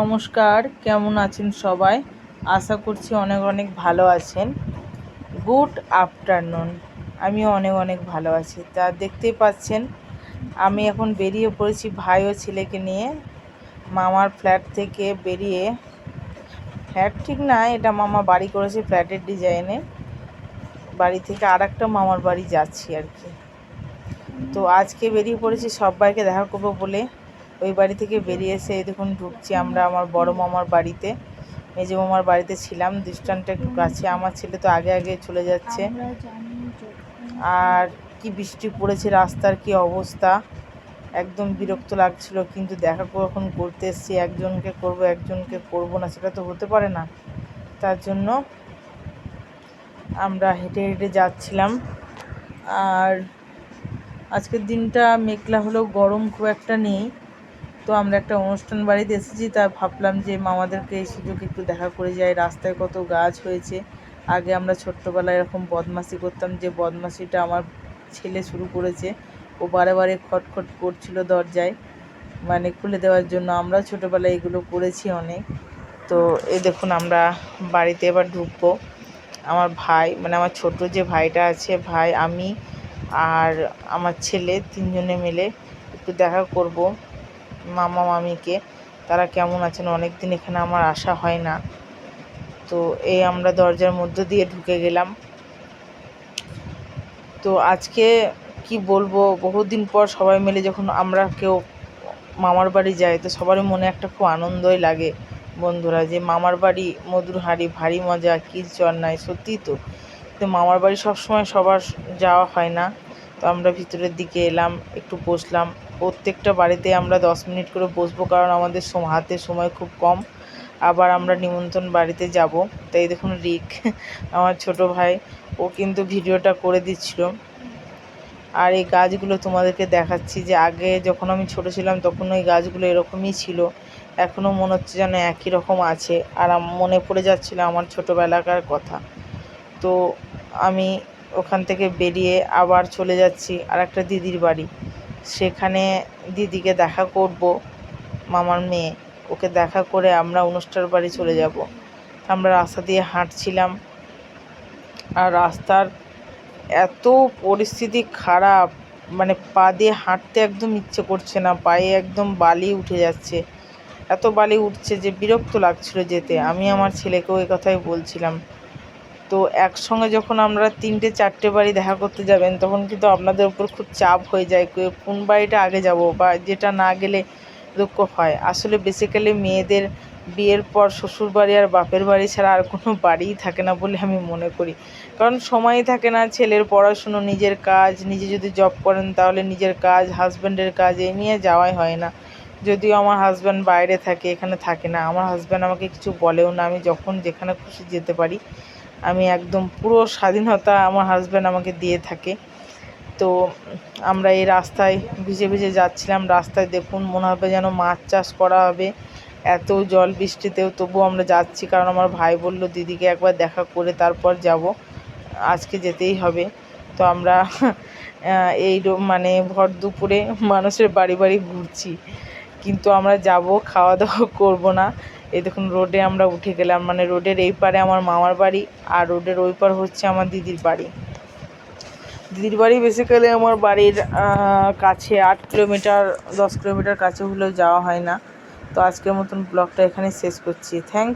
নমস্কার, কেমন আছেন সবাই? আশা করছি অনেক অনেক ভালো আছেন। Good afternoon. আমিও অনেক অনেক ভালো আছি। তা দেখতেই পাচ্ছেন, আমি এখন বেরিয়ে পড়েছি ভাই ও ছেলেকে নিয়ে। মামার ফ্ল্যাট থেকে বেরিয়ে, ফ্ল্যাট ঠিক না, এটা মামা বাড়ি করেছে ফ্ল্যাটের ডিজাইনে। বাড়ি থেকে আর একটা মামার বাড়ি যাচ্ছি আর কি। তো আজকে বেরিয়ে পড়েছি সবাইকে দেখা করব বলে। ওই বাড়ি থেকে বেরিয়ে এসে এই দেখুন ঢুকছি আমরা আমার বড় মামার বাড়িতে। মেজো মামার বাড়িতে ছিলাম দৃষ্টানটা একটু কাছে। আমার ছেলে তো আগে আগে চলে যাচ্ছে। আর কি বৃষ্টি পড়েছে রাস্তার কি অবস্থা? একদম বিরক্ত লাগছিল কিন্তু দেখা কখন করতে এসছি। একজনকে করব একজনকে করব না সেটা তো হতে পারে না। তার জন্য আমরা হেঁটে হেঁটে যাচ্ছিলাম। আর আজকের দিনটা মেঘলা হলেও গরম খুব একটা নেই। তো আমরা একটা অনুষ্ঠান বাড়িতে এসেছি, তা ভাবলাম যে মামাদেরকে এই সুযোগ একটু দেখা করে যাই। রাস্তায় কত গাছ হয়েছে। আগে আমরা ছোট্টবেলায় এরকম বদমাশি করতাম যে বদমাশিটা আমার ছেলে শুরু করেছে। ও বারে বারে খটখট করছিল দরজায় মানে খুলে দেওয়ার জন্য। আমরা ছোটোবেলায় এগুলো করেছি অনেক। তো এই দেখুন, আমরা বাড়িতে এবার ঢুকবো। আমার ভাই মানে আমার ছোট যে ভাইটা আছে, ভাই, আমি আর আমার ছেলে তিনজনে মিলে একটু দেখা করব। মামা মামিকে, তারা কেমন আছেন? অনেক দিন এখানে আমার আসা হয় না। তো এই আমরা দরজার মধ্য দিয়ে ঢুকে গেলাম। তো আজকে কি বলব? বহুদিন পর সবাই মিলে যখন আমরা কেউ মামার বাড়ি যাই, তো সবারই মনে একটা খুব আনন্দই লাগে বন্ধুরা, যে মামার বাড়ি মধুর হাঁড়ি, ভারী মজা, কী চর নাই, সত্যিই তো। তো মামার বাড়ি সবসময় সবার যাওয়া হয় না। তো আমরা ভিতরের দিকে এলাম, একটু বসলাম। প্রত্যেকটা বাড়িতে আমরা দশ মিনিট করে বসবো, কারণ আমাদের হাতে সময় খুব কম। আবার আমরা নিমন্ত্রণ বাড়িতে যাব। তাই দেখুন রিক, আমার ছোট ভাই, ও কিন্তু ভিডিওটা করে দিচ্ছিল। আর এই গাছগুলো তোমাদেরকে দেখাচ্ছি যে আগে যখন আমি ছোট ছিলাম তখন ওই গাছগুলো এরকমই ছিল। এখনও মনে হচ্ছে যেন একই রকম আছে। আর মনে পড়ে যাচ্ছিল আমার ছোটোবেলাকার কথা। তো আমি ওখান থেকে বেরিয়ে আবার চলে যাচ্ছি আর একটা দিদির বাড়ি। সেখানে দিদিকে দেখা করব, মামার মেয়ে। ওকে দেখা করে আমরা অনুষ্ঠান বাড়ি চলে যাব। আমরা রাস্তা দিয়ে হাঁটছিলাম আর রাস্তার এত পরিস্থিতি খারাপ মানে পা দিয়ে হাঁটতে একদম ইচ্ছে করছে না, পায়ে একদম বালি উঠে যাচ্ছে। এত বালি উঠছে যে বিরক্ত লাগছিল যেতে। আমি আমার ছেলেকেও এ কথাই বলছিলাম। তো একসঙ্গে যখন আমরা তিনটে, চারটে বাড়ি দেখা করতে যাবেন, তখন কিন্তু আপনাদের উপর খুব চাপ হয়ে যায় কোন বাড়িটা আগে যাব বা যেটা না গেলে দুঃখ হয়। আসলে বেসিক্যালি মেয়েদের বিয়ের পর শ্বশুর বাড়ি আর বাপের বাড়ি ছাড়া আর কোনো বাড়িই থাকে না বলে আমি মনে করি। কারণ সময়ই থাকে না, ছেলের পড়াশুনো, নিজের কাজ, নিজে যদি জব করেন তাহলে নিজের কাজ হাজব্যান্ডের কাজ এই নিয়ে যাওয়াই হয় না। যদিও আমার হাজব্যান্ড বাইরে থাকে, এখানে থাকে না। আমার হাজব্যান্ড আমাকে কিছু বলেও না, আমি যখন যেখানে খুশি যেতে পারি। আমি একদম পুরো স্বাধীনতা আমার হাজব্যান্ড আমাকে দিয়ে থাকে। তো আমরা এই রাস্তায় ভিজে ভিজে যাচ্ছিলাম। রাস্তায় দেখুন মনে হবে যেন মাছ চাষ করা হবে। এত জল বৃষ্টিতেও তবুও আমরা যাচ্ছি কারণ আমার ভাই বলল, দিদিকে একবার দেখা করে তারপর যাব। আজকে যেতেই হবে। তো আমরা এই মানে ভর দুপুরে মানুষের বাড়ি বাড়ি ঘুরছি। কিন্তু আমরা যাব খাওয়া দাওয়া করব না। এই দেখুন, রোডে আমরা উঠে গেলাম। মানে রোডের এই পারে আমার মামার বাড়ি আর রোডের ওই পার হচ্ছে আমার দিদির বাড়ি। দিদির বাড়ি বেসিক্যালি আমার বাড়ির কাছে আট কিলোমিটার, দশ কিলোমিটার কাছে হলেও যাওয়া হয় না। তো আজকের মতন ব্লগটা এখানে শেষ করছি। থ্যাংক